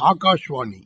ஆகாஷ்வாணி.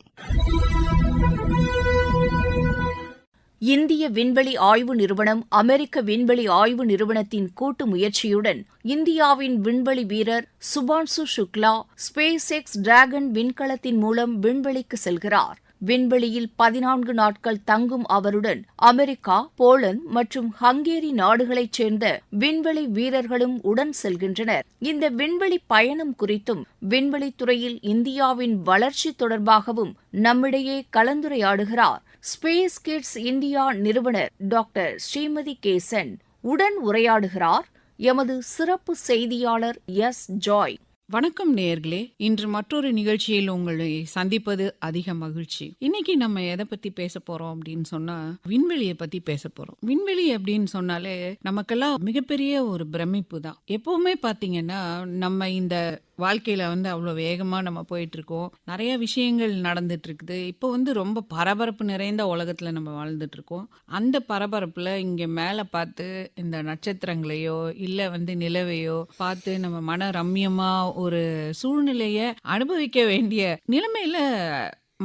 இந்திய விண்வெளி ஆய்வு நிறுவனம் அமெரிக்க விண்வெளி ஆய்வு நிறுவனத்தின் கூட்டு முயற்சியுடன் இந்தியாவின் விண்வெளி வீரர் Shubhanshu Shukla space X dragon விண்கலத்தின் மூலம் விண்வெளிக்கு செல்கிறார். விண்வெளியில் பதினான்கு நாட்கள் தங்கும் அவருடன் அமெரிக்கா போலந்து மற்றும் ஹங்கேரி நாடுகளைச் சேர்ந்த விண்வெளி வீரர்களும் உடன் செல்கின்றனர். இந்த விண்வெளி பயணம் குறித்தும் விண்வெளித்துறையில் இந்தியாவின் வளர்ச்சி தொடர்பாகவும் நம்மிடையே கலந்துரையாடுகிறார். ஸ்பேஸ் கிட்ஸ் இந்தியா நிறுவனர் டாக்டர் ஸ்ரீமதி கேசன் உடன் உரையாடுகிறார். எமது சிறப்பு செய்தியாளர் எஸ். ஜாய். வணக்கம் நேயர்களே. இன்று மற்றொரு நிகழ்ச்சியில் உங்களை சந்திப்பது அதிக மகிழ்ச்சி. இன்னைக்கு நம்ம எதை பத்தி பேச போறோம் அப்படின்னு சொன்னா விண்வெளியை பத்தி பேச போறோம். விண்வெளி அப்படின்னு சொன்னாலே நமக்கெல்லாம் மிகப்பெரிய ஒரு பிரமிப்பு தான். எப்பவுமே பாத்தீங்கன்னா நம்ம இந்த வாழ்க்கையில் வந்து அவ்வளோ வேகமாக நம்ம போயிட்டுருக்கோம். நிறைய விஷயங்கள் நடந்துகிட்ருக்குது இப்போ வந்து ரொம்ப பரபரப்பு நிறைந்த உலகத்தில் நம்ம வாழ்ந்துட்டுருக்கோம். அந்த பரபரப்பில் இங்கே மேலே பார்த்து இந்த நட்சத்திரங்களையோ இல்லை வந்து நிலவையோ பார்த்து நம்ம மன ரம்யமாக ஒரு சூழ்நிலையை அனுபவிக்க வேண்டிய நிலைமையில்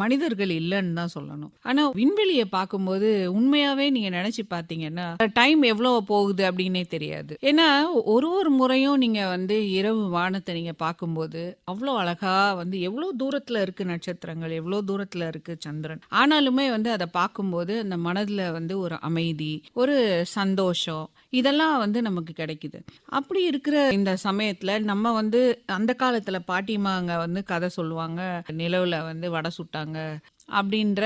மனிதர்கள் இல்லைன்னு தான் சொல்லணும். ஆனா விண்வெளியை பார்க்கும்போது உண்மையாவே நீங்க நினைச்சு பார்த்தீங்கன்னா டைம் எவ்வளவு போகுது அப்படின்னே தெரியாது. ஏன்னா ஒரு ஒரு முறையும் நீங்க வந்து இரவு வானத்தை நீங்க பார்க்கும்போது அவ்வளோ அழகா வந்து எவ்வளோ தூரத்துல இருக்கு நட்சத்திரங்கள் எவ்வளோ தூரத்துல இருக்கு சந்திரன். ஆனாலுமே வந்து அதை பார்க்கும்போது அந்த மனதுல வந்து ஒரு அமைதி ஒரு சந்தோஷம் இதெல்லாம் வந்து நமக்கு கிடைக்குது. அப்படி இருக்கிற இந்த சமயத்துல நம்ம வந்து அந்த காலத்துல பாட்டிமாங்க வந்து கதை சொல்லுவாங்க நிலவுல வந்து வடை சுட்டாங்க அப்படின்ற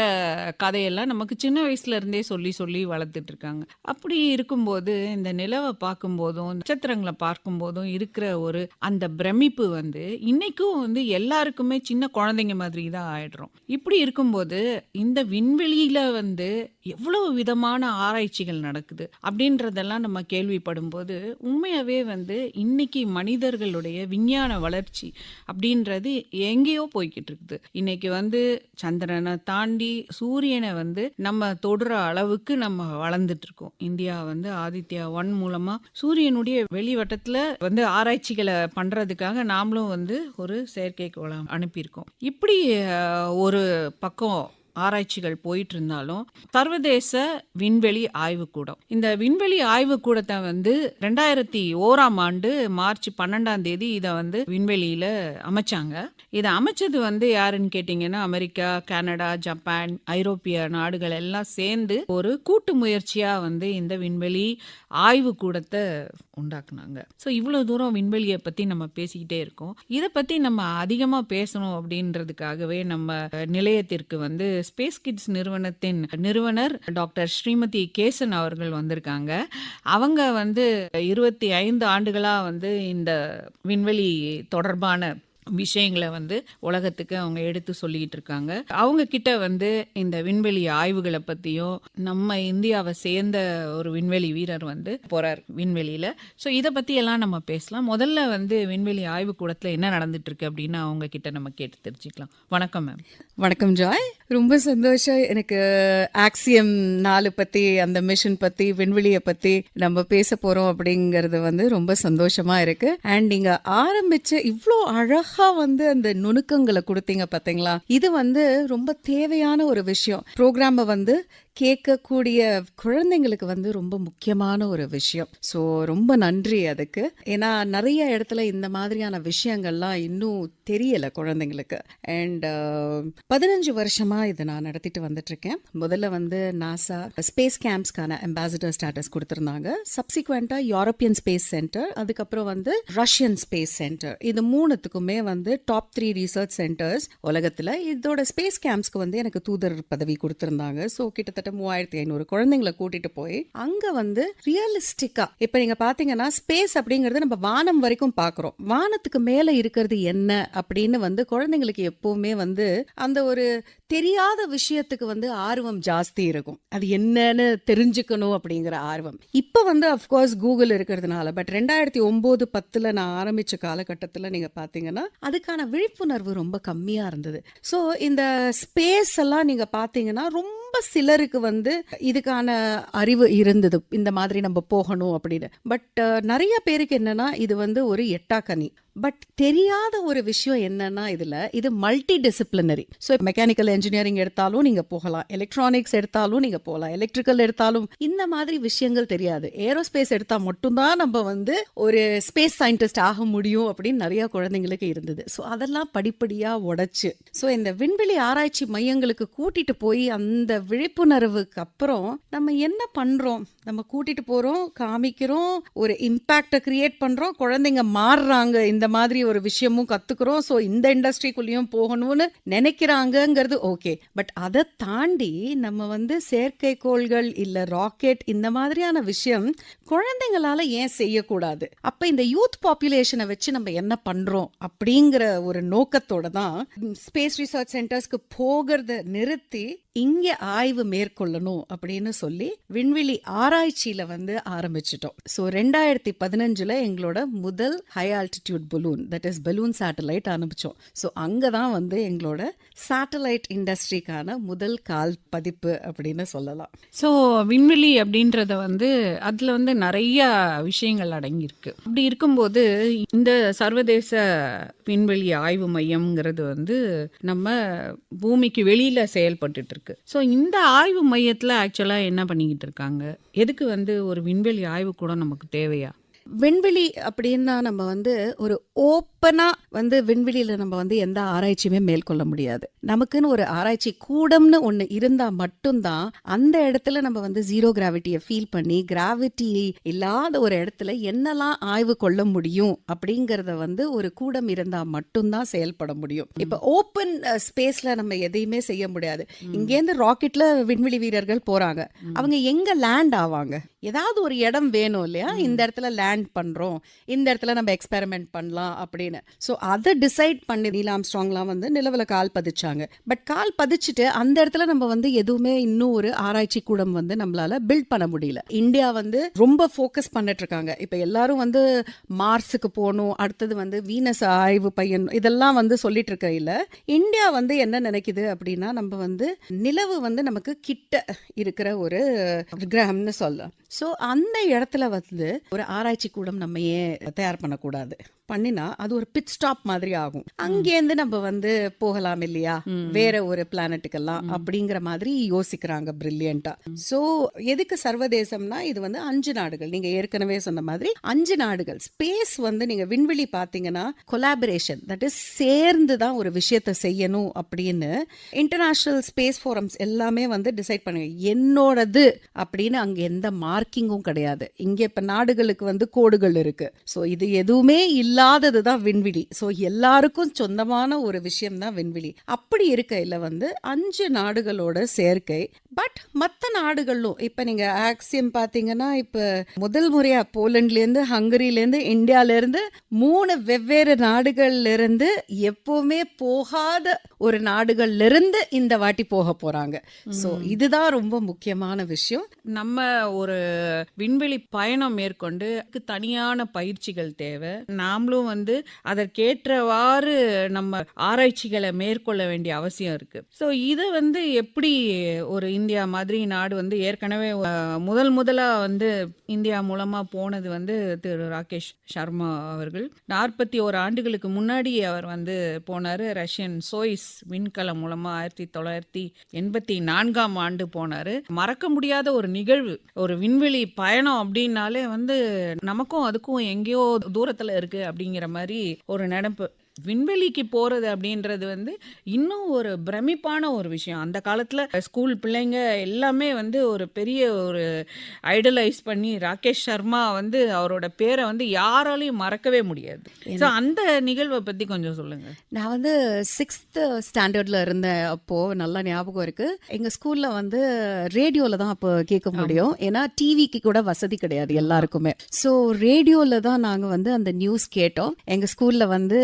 கதையெல்லாம் நமக்கு சின்ன வயசுல இருந்தே சொல்லி சொல்லி வளர்த்துட்டு இருக்காங்க. அப்படி இருக்கும்போது இந்த நிலவை பார்க்கும்போதும் நட்சத்திரங்களை பார்க்கும்போதும் இருக்கிற ஒரு அந்த பிரமிப்பு வந்து இன்னைக்கும் வந்து எல்லாருக்குமே சின்ன குழந்தைங்க மாதிரி தான் ஆயிடுறோம். இப்படி இருக்கும்போது இந்த விண்வெளியில வந்து எவ்வளவு விதமான ஆராய்ச்சிகள் நடக்குது அப்படின்றதெல்லாம் நம்ம கேள்விப்படும் போது உண்மையாவே வந்து இன்னைக்கு மனிதர்களுடைய விஞ்ஞான வளர்ச்சி அப்படின்றது எங்கேயோ போய்கிட்டு இருக்குது. இன்னைக்கு வந்து சந்திரன் தாண்டி சூரியனை வந்து நம்ம தொடுற அளவுக்கு நம்ம வளர்ந்துட்டு இருக்கோம் இந்தியா வந்து ஆதித்யா ஒன் மூலமா சூரியனுடைய வெளிவட்டத்துல வந்து ஆராய்ச்சிகளை பண்றதுக்காக நாமளும் வந்து ஒரு செயற்கைக்கோளம் அனுப்பியிருக்கோம். இப்படி ஒரு பக்கம் ஆராய்ச்சிகள் போயிட்டு இருந்தாலும் சர்வதேச விண்வெளி ஆய்வுக்கூடம். இந்த விண்வெளி ஆய்வுக்கூடத்தை வந்து ரெண்டாயிரத்தி ஓராம் ஆண்டு மார்ச் பன்னெண்டாம் தேதி இதை வந்து விண்வெளியில அமைச்சாங்க. இதை அமைச்சது வந்து யாருன்னு கேட்டிங்கன்னா அமெரிக்கா கனடா ஜப்பான் ஐரோப்பிய நாடுகள் எல்லாம் சேர்ந்து ஒரு கூட்டு முயற்சியா வந்து இந்த விண்வெளி ஆய்வுக்கூடத்தை உண்டாக்குனாங்க. ஸோ இவ்வளோ தூரம் விண்வெளியை பற்றி நம்ம பேசிக்கிட்டே இருக்கோம். இதை பற்றி நம்ம அதிகமாக பேசணும் அப்படின்றதுக்காகவே நம்ம நிலையத்திற்கு வந்து ஸ்பேஸ் கிட்ஸ் நிறுவனத்தின் நிறுவனர் டாக்டர் ஸ்ரீமதி கேசன் அவர்கள் வந்திருக்காங்க. அவங்க வந்து இருபத்தி ஐந்து ஆண்டுகளாக வந்து இந்த விண்வெளி தொடர்பான விஷயங்களை வந்து உலகத்துக்கு அவங்க எடுத்து சொல்லிக்கிட்டு இருக்காங்க. அவங்க கிட்ட வந்து இந்த விண்வெளி ஆய்வுகளை பற்றியும் நம்ம இந்தியாவை சேர்ந்த ஒரு விண்வெளி வீரர் வந்து போகிறார் விண்வெளியில். ஸோ இதை பற்றி எல்லாம் நம்ம பேசலாம். முதல்ல வந்து விண்வெளி ஆய்வு கூடத்தில் என்ன நடந்துட்டு இருக்கு அப்படின்னு அவங்க கிட்ட நம்ம கேட்டு தெரிஞ்சுக்கலாம். வணக்கம் மேம். வணக்கம் ஜாய். ரொம்ப சந்தோஷம். எனக்கு ஆக்சியம் நாலு பத்தி அந்த மிஷன் பத்தி விண்வெளியை பத்தி நம்ம பேச போறோம் அப்படிங்கறது வந்து ரொம்ப சந்தோஷமா இருக்கு. அண்ட் நீங்க ஆரம்பிச்ச இவ்ளோ அழகா வந்து அந்த நுணுக்கங்களை கொடுத்தீங்க பாத்தீங்களா? இது வந்து ரொம்ப தேவையான ஒரு விஷயம். ப்ரோக்ராம வந்து கேட்கக்கூடிய குழந்தைங்களுக்கு வந்து ரொம்ப முக்கியமான ஒரு விஷயம். ஸோ ரொம்ப நன்றி அதுக்கு. ஏன்னா நிறைய இடத்துல இந்த மாதிரியான விஷயங்கள்லாம் இன்னும் தெரியல குழந்தைங்களுக்கு. அண்ட் பதினஞ்சு வருஷமாக இதை நான் நடத்திட்டு வந்துட்டு இருக்கேன் முதல்ல வந்து நாசா ஸ்பேஸ் கேம்ப்ஸ்க்கான அம்பாசிடர் ஸ்டேட்டஸ் கொடுத்துருந்தாங்க. சப்சிக்வெண்ட்டாக யூரோப்பியன் ஸ்பேஸ் சென்டர் அதுக்கப்புறம் வந்து ரஷ்யன் ஸ்பேஸ் சென்டர் இது மூணுத்துக்குமே வந்து டாப் த்ரீ ரிசர்ச் சென்டர்ஸ் உலகத்தில். இதோட ஸ்பேஸ் கேம்ப்ஸ்க்கு வந்து எனக்கு தூதர் பதவி கொடுத்துருந்தாங்க. ஸோ கிட்டத்தட்ட மூவாயிரத்தி ஐநூறு குழந்தைங்களை கூட்டிட்டு போய் அங்கே வந்து ரியலிஸ்டிக்காக இப்போ நீங்கள் பார்த்தீங்கன்னா ஸ்பேஸ் அப்படிங்கிறது நம்ம வானம் வரைக்கும் பார்க்குறோம் வானத்துக்கு மேலே இருக்கிறது என்ன அப்படின்னு வந்து குழந்தைங்களுக்கு எப்போவுமே வந்து அந்த ஒரு தெரியாத விஷயத்துக்கு வந்து ஆர்வம் ஜாஸ்தி இருக்கும். அது என்னன்னு தெரிஞ்சுக்கணும் அப்படிங்கிற ஆர்வம். இப்போ வந்து அஃப்கோர்ஸ் கூகுள் இருக்கிறதுனால பட் ரெண்டாயிரத்தி ஒம்பது பத்தில் நான் ஆரம்பித்த காலகட்டத்தில் நீங்கள் பார்த்தீங்கன்னா அதுக்கான விழிப்புணர்வு ரொம்ப கம்மியாக இருந்தது. ஸோ இந்த ஸ்பேஸ் எல்லாம் நீங்கள் பார்த்தீங்கன்னா ரொம்ப ரொம்ப சிலருக்கு வந்து இதுக்கான அறிவு இருந்தது. இந்த மாதிரி நம்ம போகணும் அப்படின்னு. பட் நிறைய பேருக்கு என்னன்னா இது வந்து ஒரு எட்டாக்கனி பட் தெரியாத ஒரு விஷயம் என்னன்னா இதில் இது multi disciplinary so mechanical engineering எடுத்தாலும் நீங்கள் போகலாம். எலக்ட்ரானிக்ஸ் எடுத்தாலும் நீங்கள் போகலாம். எலக்ட்ரிக்கல் எடுத்தாலும் இந்த மாதிரி விஷயங்கள் தெரியாது. ஏரோஸ்பேஸ் எடுத்தால் மட்டும்தான் நம்ம வந்து ஒரு ஸ்பேஸ் சயின்டிஸ்ட் ஆக முடியும் அப்படின்னு நிறைய குழந்தைங்களுக்கு இருந்தது. ஸோ அதெல்லாம் படிப்படியாக உடைச்சு. ஸோ இந்த விண்வெளி ஆராய்ச்சி மையங்களுக்கு கூட்டிகிட்டு போய் அந்த விழிப்புணர்வுக்கு அப்புறம் நம்ம என்ன பண்ணுறோம் நம்ம கூட்டிட்டு போகிறோம் காமிக்கிறோம் ஒரு இம்பேக்டை க்ரியேட் பண்ணுறோம் குழந்தைங்க மாறுறாங்க. இந்த மாதிரி ஒரு விஷயமும் கற்றுக்குறோம் ஸோ இந்த இண்டஸ்ட்ரிக்குள்ளேயும் போகணும்னு நினைக்கிறாங்கங்கிறது ஓகே பட் அதை தாண்டி நம்ம வந்து செயற்கைக்கோள்கள் இல்லை ராக்கெட் இந்த மாதிரியான விஷயம் குழந்தைங்களால ஏன் செய்யக்கூடாது? அப்போ இந்த யூத் பாப்புலேஷனை வச்சு நம்ம என்ன பண்ணுறோம் அப்படிங்கிற ஒரு நோக்கத்தோட தான் ஸ்பேஸ் ரிசர்ச் சென்டர்ஸ்க்கு போகிறத நிறுத்தி இங்கே ஆய்வு மேற்கொள்ளணும் அப்படின்னு சொல்லி விண்வெளி ஆராய்ச்சியில வந்து ஆரம்பிச்சிட்டோம். ஸோ ரெண்டாயிரத்தி பதினஞ்சுல எங்களோட முதல் high altitude balloon that is balloon satellite அனுப்பிச்சோம் so அங்கே தான் வந்து எங்களோட சேட்டலைட் இண்டஸ்ட்ரிக்கான முதல் கால் பதிப்பு அப்படின்னு சொல்லலாம். ஸோ விண்வெளி அப்படின்றத வந்து அதில் வந்து நிறைய விஷயங்கள் அடங்கியிருக்கு. அப்படி இருக்கும்போது இந்த சர்வதேச விண்வெளி ஆய்வு மையம்ங்கிறது வந்து நம்ம பூமிக்கு வெளியில் செயல்பட்டுட்டு இருக்கு. ஸோ இந்த ஆய்வு மையத்தில் ஆக்சுவலாக என்ன பண்ணிக்கிட்டு இருக்காங்க? எதுக்கு வந்து ஒரு விண்வெளி ஆய்வு கூட நமக்கு தேவையா? விண்வெளி அப்படின்னா நம்ம வந்து ஒரு ஓப்பனா வந்து விண்வெளியில நம்ம வந்து எந்த ஆராய்ச்சியுமே மேற்கொள்ள முடியாது. நமக்குன்னு ஒரு ஆராய்ச்சி கூடம்னு ஒன்று இருந்தா மட்டும்தான் அந்த இடத்துல நம்ம வந்து ஜீரோ கிராவிட்டியை ஃபீல் பண்ணி கிராவிட்டி இல்லாத ஒரு இடத்துல என்னெல்லாம் ஆய்வு கொள்ள முடியும் அப்படிங்கறத வந்து ஒரு கூடம் இருந்தா மட்டும்தான் செயல்பட முடியும். இப்ப ஓப்பன் ஸ்பேஸ்ல நம்ம எதையுமே செய்ய முடியாது. இங்கேருந்து ராக்கெட்ல விண்வெளி வீரர்கள் போறாங்க. அவங்க எங்க லேண்ட் ஆவாங்க? ஏதாவது ஒரு இடம் வேணும் இல்லையா? இந்த இடத்துல லேண்ட் பண்றோம். இந்த இடத்துல நம்ம எக்ஸ்பெரிமெண்ட் பண்ணலாம் அப்படின்னு. ஸோ அதை டிசைட் பண்ணி நீலாம் ஸ்ட்ராங்லாம் வந்து நிலவுல கால் பதிச்சாங்க. பட் கால் பதிச்சுட்டு அந்த இடத்துல நம்ம வந்து எதுவுமே இன்னும் ஒரு ஆராய்ச்சி கூடம் வந்து நம்மளால பில்ட் பண்ண முடியல. இந்தியா வந்து ரொம்ப ஃபோக்கஸ் பண்ணிட்டு இருக்காங்க இப்போ எல்லாரும் வந்து மார்ஸுக்கு போகணும் அடுத்தது வந்து வீனஸ் ஆய்வு பையன் இதெல்லாம் வந்து சொல்லிட்டு இருக்கையில் இந்தியா வந்து என்ன நினைக்குது அப்படின்னா நம்ம வந்து நிலவு வந்து நமக்கு கிட்ட இருக்கிற ஒரு கிரகம்னு சொல்லலாம். ஸோ அந்த இடத்துல வந்து ஒரு ஆராய்ச்சி கூடம் நம்ம ஏன் தயார் பண்ணக்கூடாது. பண்ணினா அது ஒரு பிட் ஸ்டாப் மாதிரி ஆகும். அங்கேருந்து நம்ம வந்து போகலாம் இல்லையா? வேற ஒரு பிளானட்டுக்கெல்லாம் அப்படிங்கிற மாதிரி யோசிக்கிறாங்க பிரில்லியண்டா சோ எதுக்கு சர்வதேசம்னா இது வந்து அஞ்சு நாடுகள். நீங்க ஏற்கனவே சொன்ன மாதிரி அஞ்சு நாடுகள். ஸ்பேஸ் வந்து நீங்க விண்வெளி பாத்தீங்கன்னா கொலாபரேஷன் தட் இஸ் சேர்ந்து தான் ஒரு விஷயத்தை செய்யணும் அப்படின்னு இன்டர்நேஷனல் ஸ்பேஸ் ஃபோரம்ஸ் எல்லாமே வந்து டிசைட் பண்ணுங்க. என்னோடது அப்படின்னு அங்க எந்த மார்க்கிங்கும் கிடையாது. இங்க இப்ப நாடுகளுக்கு வந்து கோடுகள் இருக்கு. சோ இது எதுவுமே இல்லாதது தான் விண்வெளி. சோ எல்லாருக்கும் சொந்தமான ஒரு விஷயம் தான் விண்வெளி. அப்படி இருக்கையில வந்து அஞ்சு நாடுகளோட சேர்க்கை. பட் மற்ற நாடுகளும் இப்ப நீங்க ஆக்சியம் பாத்தீங்கன்னா இப்ப முதல் முறையா போலண்ட்ல இருந்து ஹங்கரில இருந்து இந்தியால இருந்து மூணு வெவ்வேறு நாடுகள்ல இருந்து எப்பவுமே போகாத ஒரு நாடுகள்ல இருந்து இந்த வாட்டி போக போறாங்க. சோ இதுதான் ரொம்ப முக்கியமான விஷயம். நம்ம ஒரு விண்வெளி பயணம் மேற்கொண்டு அதுக்கு தனியான பயிற்சிகள் தேவை. நாமளும் வந்து அதற்கேற்றவாறு நம்ம ஆராய்ச்சிகளை மேற்கொள்ள வேண்டிய அவசியம் இருக்கு. ஸோ இதை வந்து எப்படி ஒரு இந்தியா மாதிரி நாடு வந்து ஏற்கனவே முதல் முதலா வந்து இந்தியா மூலமா போனது வந்து திரு ராகேஷ் சர்மா அவர்கள். நாற்பத்தி ஓரு ஆண்டுகளுக்கு முன்னாடி அவர் வந்து போனாரு. ரஷ்யன் சோயிஸ் விண்கலம் மூலமா ஆயிரத்தி தொள்ளாயிரத்தி எண்பத்தி நான்காம் ஆண்டு போனாரு. மறக்க முடியாத ஒரு நிகழ்வு. ஒரு விண்வெளி பயணம் அப்படின்னாலே வந்து நமக்கும் அதுக்கும் எங்கேயோ தூரத்தில் இருக்கு அப்படிங்கிற மாதிரி ஒரு நினப்பு. விண்வெளிக்கு போறது அப்படின்றது வந்து இன்னும் ஒரு பிரமிப்பான ஒரு விஷயம். அந்த காலத்துல ஸ்கூல் பிள்ளைங்க எல்லாமே வந்து ஒரு பெரிய ஒரு ஐடலைஸ் பண்ணி ராகேஷ் சர்மா வந்து அவரோட பேரை வந்து யாராலையும் மறக்கவே முடியாது. ஸோ அந்த நிகழ்வை பத்தி கொஞ்சம் சொல்லுங்க. நான் வந்து சிக்ஸ்த் ஸ்டாண்டர்ட்ல இருந்தேன் அப்போ நல்லா ஞாபகம் இருக்கு. எங்க ஸ்கூல்ல வந்து ரேடியோல தான் அப்போ கேட்க முடியும். ஏன்னா டிவிக்கு கூட வசதி கிடையாது எல்லாருக்குமே. ஸோ ரேடியோல தான் நாங்க வந்து அந்த நியூஸ் கேட்டோம். எங்க ஸ்கூல்ல வந்து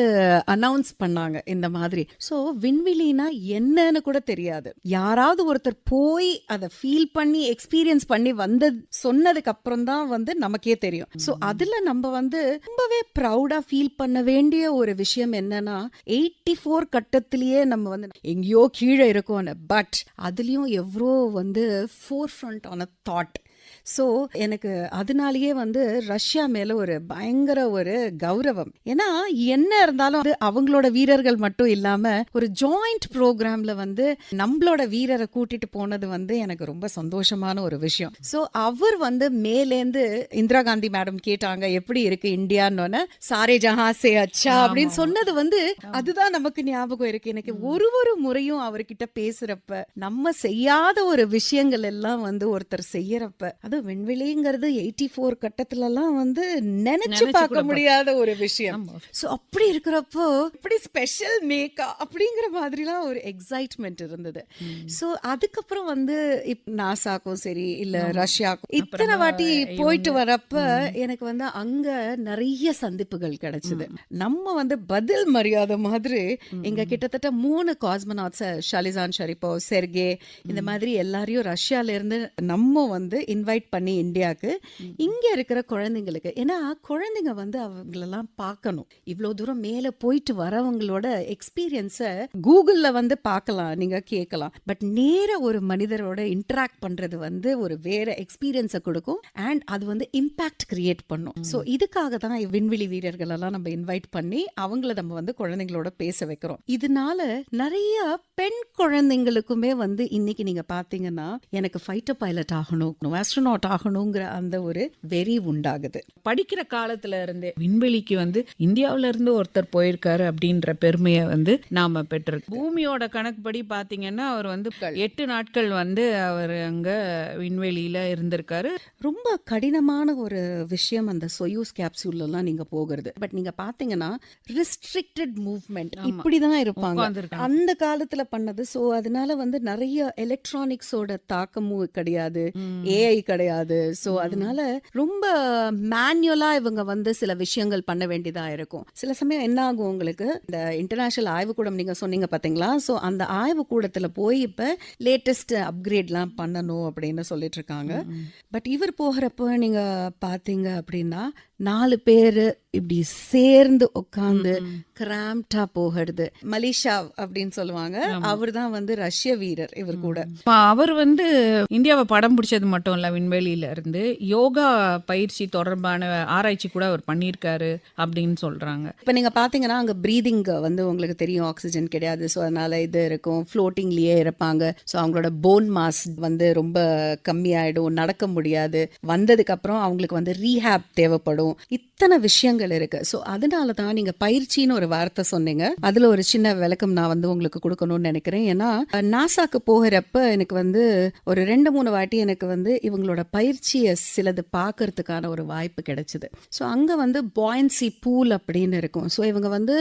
அனௌன்ஸ் பண்ணாங்க இந்த மாதிரி. ஸோ விண்வெளினா என்னன்னு கூட தெரியாது. யாராவது ஒருத்தர் போய் அதை ஃபீல் பண்ணி எக்ஸ்பீரியன்ஸ் பண்ணி வந்த சொன்னதுக்கு அப்புறம் தான் வந்து நமக்கே தெரியும். ஸோ அதுல நம்ம வந்து ரொம்பவே ப்ரௌடா ஃபீல் பண்ண வேண்டிய ஒரு விஷயம் என்னன்னா எயிட்டி ஃபோர் கட்டத்திலேயே நம்ம வந்து எங்கேயோ கீழே இருக்கோம்னு. பட் அதுலயும் எவ்வளோ வந்து ஃபோர் ஃப்ரண்ட் ஆன தாட் ஸோ எனக்கு அதனாலேயே வந்து ரஷ்யா மேல ஒரு பயங்கர ஒரு கௌரவம். ஏன்னா என்ன இருந்தாலும் அது அவங்களோட வீரர்கள் மட்டும் இல்லாம ஒரு ஜாயிண்ட் ப்ரோக்ராம்ல வந்து நம்மளோட வீரரை கூட்டிட்டு போனது வந்து எனக்கு ரொம்ப சந்தோஷமான ஒரு விஷயம். ஸோ அவர் வந்து மேலேந்து இந்திரா காந்தி மேடம் கேட்டாங்க எப்படி இருக்கு இந்தியான்னு? சாரே ஜஹா சே அச்சா அப்படின்னு சொன்னது வந்து அதுதான் நமக்கு ஞாபகம் இருக்கு. எனக்கு ஒரு ஒரு முறையும் அவர்கிட்ட பேசுறப்ப நம்ம செய்யாத ஒரு விஷயங்கள் எல்லாம் வந்து ஒருத்தர் செய்யறப்ப அது விண்வெளிங்கிறது எயிட்டி ஃபோர் கட்டத்துல எல்லாம் வந்து நினைச்சு பார்க்க முடியாத ஒரு விஷயம். சோ அப்படி இருக்கிறப்போ இப்படி ஸ்பெஷல் மேக்கா அப்படிங்கிற மாதிரிலாம் ஒரு எக்ஸைட்மெண்ட் இருந்தது. சோ அதுக்கப்புறம் வந்து இப் நாசாக்கும் சரி இல்ல ரஷ்யாக்கும் இத்தனை வாட்டி போயிட்டு வரப்ப எனக்கு வந்து அங்க நிறைய சந்திப்புகள் கிடைச்சது. நம்ம வந்து பதில் மரியாதை மாதிரி இங்க கிட்டத்தட்ட மூணு காஸ்மனாட்ஸ் ஷாலிசான் ஷரிப்போ செர்கே இந்த மாதிரி எல்லாரையும் ரஷ்யால இருந்து நம்ம வந்து இன்வைட் பண்ணி இந்தியாவுக்கு இங்க இருக்கிற குழந்தைங்களுக்கு ஏன்னா குழந்தைங்க வந்து அவங்களெல்லாம் பார்க்கணும். இவ்வளோ தூரம் மேல போயிட்டு வரவங்களோட எக்ஸ்பீரியன்ஸை கூகுள்ல வந்து பார்க்கலாம் நீங்க கேட்கலாம். பட் நேர ஒரு மனிதரோட இன்டராக்ட் பண்றது வந்து ஒரு வேற எக்ஸ்பீரியன்ஸை கொடுக்கும். அண்ட் அது வந்து இம்பாக்ட் கிரியேட் பண்ணும். ஸோ இதுக்காக தான் விண்வெளி வீரர்கள் எல்லாம் நம்ம இன்வைட் பண்ணி அவங்கள நம்ம வந்து குழந்தைங்களோட பேச வைக்கிறோம். இதனால நிறைய பெண் குழந்தைங்களுக்குமே வந்து இன்னைக்கு நீங்க பாத்தீங்கன்னா எனக்கு ஃபைட்டர் பைலட் ஆகணும். ஆஸ்ட்ரோனாட் ஆகணுங்கிற அந்த ஒரு வெறி உண்டாகுது. படிக்கிற காலத்துல இருந்தே விண்வெளிக்கு வந்து இந்தியாவுல இருந்து ஒருத்தர் போயிருக்காரு அப்படின்ற பெருமையை வந்து நாம பெற்றிருக்கோம். பூமியோட கணக்குப்படி பாத்தீங்கன்னா அவர் வந்து எட்டு நாட்கள் வந்து அவர் அங்க விண்வெளியில இருந்திருக்காரு. ரொம்ப கடினமான ஒரு விஷயம் அந்த சொயூஸ் கேப்சூல்ல எல்லாம் நீங்க போகிறது. பட் நீங்க பாத்தீங்கன்னா ரெஸ்ட்ரிக்டட் மூவ்மெண்ட். இப்படிதான் இருப்பாங்க. அந்த காலத்துல பண்ணது. சோ அதனால வந்து நிறைய எலக்ட்ரானிக்ஸோட தாக்கமும் கிடையாது. ஏஐ கிடையாது சோ அதனால ரொம்ப மேனுவலா இவங்க வந்து சில விஷயங்கள் பண்ண வேண்டியதா இருக்கும். சில சமயம் என்ன ஆகும் உங்களுக்கு? இந்த இன்டர்நேஷனல் ஆய்வுக்கூடம் நீங்க சொன்னீங்க பாத்தீங்களா? சோ அந்த ஆய்வுக்கூடத்துல போய் இப்ப லேட்டஸ்ட் அப்கிரேட்லாம் பண்ணணும் அப்படின்னு சொல்லிட்டு இருக்காங்க. பட் இவர் போகிறப்ப நீங்க பாத்தீங்க அப்படின்னா நாலு பேரு இப்படி சேர்ந்து உட்கார்ந்து கிராம்டா போகிறது. மலேசியா அப்படின்னு சொல்லுவாங்க. அவர் தான் வந்து ரஷ்ய வீரர் இவர் கூட. இப்ப அவர் வந்து இந்தியாவை படம் பிடிச்சது மட்டும் இல்ல விண்வெளியில இருந்து யோகா பயிற்சி தொடர்பான ஆராய்ச்சி கூட அவர் பண்ணியிருக்காரு அப்படின்னு சொல்றாங்க. இப்போ நீங்க பாத்தீங்கன்னா அங்க பிரீதிங் வந்து உங்களுக்கு தெரியும். ஆக்சிஜன் கிடையாது. ஸோ அதனால இது இருக்கும். ஃப்ளோட்டிங்லயே இருப்பாங்க. ஸோ அவங்களோட போன் மாஸ் வந்து ரொம்ப கம்மியாயிடும். நடக்க முடியாது. வந்ததுக்கு அப்புறம் அவங்களுக்கு வந்து ரீஹேப் தேவைப்படும். இத்தனை விஷயங்கள் இருக்கு. ஸோ அதனால தான் நீங்க பயிற்சின்னு ஒரு வார்த்தை சொன்னீங்க. அதுல ஒரு சின்ன விளக்கம் நான் வந்து உங்களுக்கு கொடுக்கணும்னு நினைக்கிறேன். ஏன்னா நாசாக்கு போகிறப்ப எனக்கு வந்து ஒரு ரெண்டு மூணு வாட்டி எனக்கு வந்து இவங்களோட பயிற்சியை சிலது பார்க்கறதுக்கான ஒரு வாய்ப்பு கிடைச்சது. ஸோ அங்கே வந்து பாயின்சி பூல் அப்படின்னு இருக்கும். ஸோ இவங்க வந்து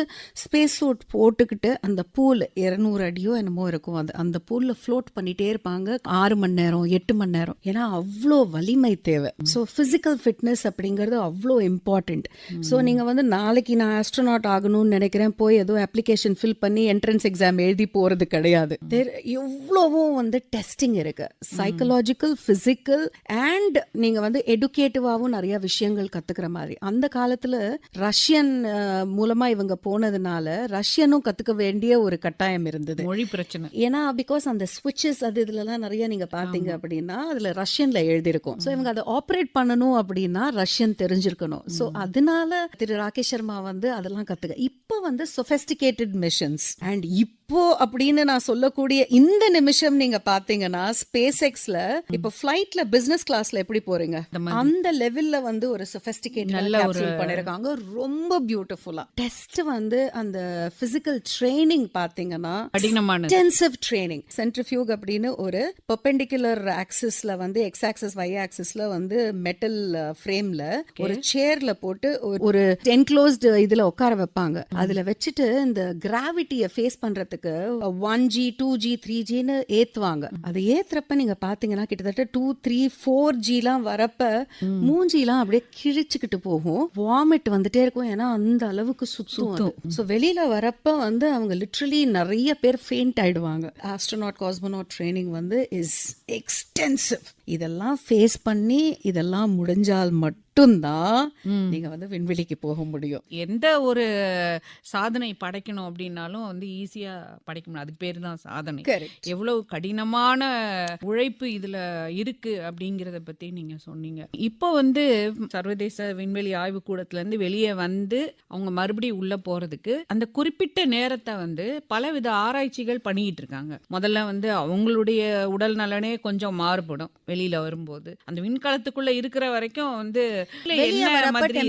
ஸ்பேஸ் சூட் போட்டுக்கிட்டு அந்த பூல் இரநூறு அடியோ என்னமோ இருக்கும். அது அந்த பூலில் ஃப்ளோட் பண்ணிட்டே இருப்பாங்க. ஆறு மணி நேரம் எட்டு மணி நேரம். ஏன்னா அவ்வளோ வலிமை தேவை. ஸோ ஃபிசிக்கல் ஃபிட்னஸ் அப்படிங்கிறது அவ்வளோ இம்பார்ட்டண்ட் ஸோ நீங்கள் வந்து நாளைக்கு நான் ஆஸ்ட்ரோனாட் ஆகணும்னு நினைக்கிறேன். போய் ஏதோ அப்ளிகேஷன் ஃபில் பண்ணி என்ட்ரன்ஸ் எக்ஸாம் எழுதி போகிறது கிடையாது. எவ்வளவோ வந்து டெஸ்டிங் இருக்கு. சைக்கலாஜிக்கல் பிசிக்கல் அண்ட் நீங்க வந்து எடுகேட்டிவாவும் நிறைய விஷயங்கள் கத்துக்கிற மாதிரி. அந்த காலத்துல ரஷ்யன் அஹ், மூலமா இவங்க போனதுனால ரஷ்யனும் கத்துக்க வேண்டிய ஒரு கட்டாயம் இருந்தது. மொழி பிரச்சனை. ஏன்னா பிகாஸ் அந்த ஸ்விட்சஸ் அது இதுலலாம் நிறைய நீங்க பாத்தீங்க அப்படின்னா அதுல ரஷ்யன்ல எழுதியிருக்கும். ஸோ இவங்க அதை ஆப்ரேட் பண்ணணும் அப்படின்னா ரஷ்யன் தெரிஞ்சிருக்கணும் ஸோ அதனால திரு ராகேஷ் சர்மா வந்து அதெல்லாம் கத்துக்க. இப்போ வந்து சொஃபெஸ்டிகேட்டட் மிஷன்ஸ் அண்ட் இப்போ அப்படின்னு நான் சொல்லக்கூடிய இந்த நிமிஷம் நீங்க பாத்தீங்கன்னா ஸ்பேஸ் எக்ஸ்ல இப்போ ஃபிளைட்ல பிசினஸ் கிளாஸ்ல எப்படி போறீங்க? அந்த லெவல்ல வந்து ஒரு சொஃபெஸ்டிகேட்டட் நல்ல பண்ணிருக்காங்க. ரொம்ப பியூட்டிஃபுல்லா டெஸ்ட் வந்து அந்த பிசிக்கல் ட்ரைனிங் பாத்தீங்கன்னா இன்டென்சிவ் ட்ரைனிங் சென்ட்ரிஃபியூக் அப்படின்னு ஒரு பெர்பெண்டிகுலர் ஆக்சிஸ்ல வந்து எக்ஸ் ஆக்சிஸ் y ஆக்சிஸ்ல வந்து மெட்டல் ஃப்ரேம்ல ஒரு சேர்ல போட்டு ஒரு என்க்ளோஸ்டு இதுல உட்கார வைப்பாங்க. அதுல வச்சுட்டு இந்த கிராவிட்டியை ஃபேஸ் பண்றதுக்கு உதாரணத்துக்கு one G two G three ஜின்னு ஏத்துவாங்க. அது ஏத்துறப்ப நீங்க பாத்தீங்கன்னா கிட்டத்தட்ட டூ த்ரீ ஃபோர் ஜிலாம் வரப்ப மூஞ்சிலாம் அப்படியே கிழிச்சுக்கிட்டு போகும். வாமிட் வந்துட்டே இருக்கும். ஏன்னா அந்த அளவுக்கு சுத்தும் ஸோ வெளியில வரப்ப வந்து அவங்க லிட்ரலி நிறைய பேர் ஃபெயிண்ட் ஆயிடுவாங்க. ஆஸ்ட்ரோநாட் காஸ்மோனாட் ட்ரைனிங் வந்து இஸ் எக்ஸ்டென்சிவ் இதெல்லாம் ஃபேஸ் பண்ணி இதெல்லாம் முடிஞ்சால் மட்டும்தான் நீங்க வந்து விண்வெளிக்கு போக முடியும். எந்த ஒரு சாதனை படைக்கணும் அப்படின்னாலும் வந்து ஈஸியா படைக்க முடியும் அதுக்கு பேர் தான் சாதனை. எவ்வளவு கடினமான உழைப்பு இதுல இருக்கு அப்படிங்கறத பத்தி நீங்க சொன்னீங்க. இப்போ வந்து சர்வதேச விண்வெளி ஆய்வுக்கூடத்துல இருந்து வெளியே வந்து அவங்க மறுபடியும் உள்ள போறதுக்கு அந்த குறிப்பிட்ட நேரத்தை வந்து பலவித ஆராய்ச்சிகள் பண்ணிட்டு இருக்காங்க. முதல்ல வந்து அவங்களுடைய உடல் நலனே கொஞ்சம் மாறுபடும். வெளியில வரும்போது. அந்த விண்கலத்துக்குள்ள இருக்கிற வரைக்கும் வந்து மாதிரி